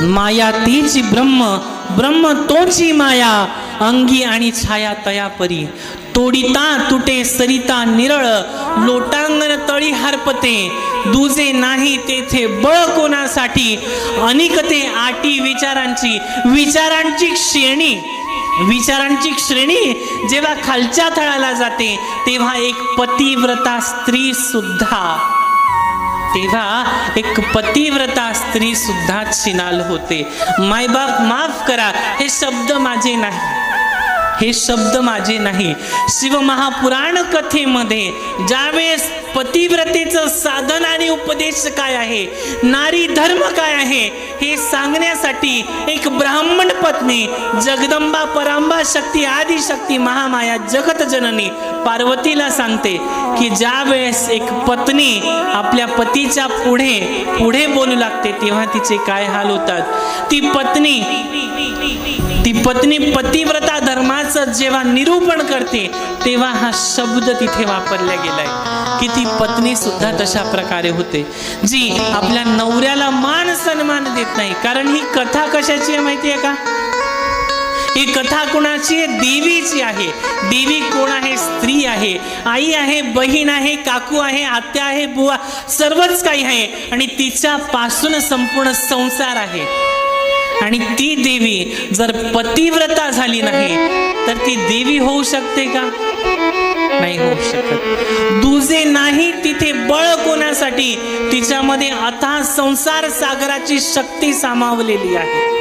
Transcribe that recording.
माया तीच ब्रह्म ब्रह्म तोची माया अंगी आणि छाया तया परी. तोडिता तुटे सरिता निरळ लोटांगण तळी हरपते. दुजे नाही तेथे बळ कोणासाठी? अनिकते आटी विचारांची विचारांची श्रेणी. विचारांची श्रेणी जेव्हा खालच्या तळाला जाते तेव्हा एक पतिव्रता स्त्री सुद्धा. तेव्हा एक पतिव्रता स्त्री सुद्धा छिनाल होते. मायबाप माफ करा हे शब्द माझे नाही. हे शब्द माझे नाही. शिवमहापुराण कथेमध्ये ज्यावेळेस पतिव्रतेचं साधन आणि उपदेश काय आहे? नारी धर्म काय आहे? हे सांगण्यासाठी एक ब्राह्मण पत्नी जगदंबा परांबा शक्ती आदी शक्ती महामाया जगत जननी पार्वतीला सांगते की ज्या वेळेस एक पत्नी आपल्या पतीच्या पुढे पुढे बोलू लागते तेव्हा तिचे काय हाल होतात? ती पत्नी ती पत्नी पतिव्रता धर्माचं जेव्हा निरूपण करते तेव्हा हा शब्द तिथे वापरला गेलाय. किती ती पत्नी सुद्धा तशा प्रकारे होते. जी आपल्या नवऱ्याला मान सन्मान देत नाही. कारण ही कथा कशाची आहे माहिती आहे का? ही कथा कोणाची आहे? देवीची आहे. देवी कोण आहे? स्त्री आहे. आई आहे बहीण आहे काकू आहे आत्या आहे बुवा सर्वच काही आहे. आणि तिच्यापासून संपूर्ण संसार आहे. आणि ती देवी जर पतिव्रता झाली नाही तर ती देवी होऊ शकते का? नाही होऊ शकत. करण्यासाठी तिच्यामध्ये अथाह संसार सागराची शक्ती सामावलेली आहे.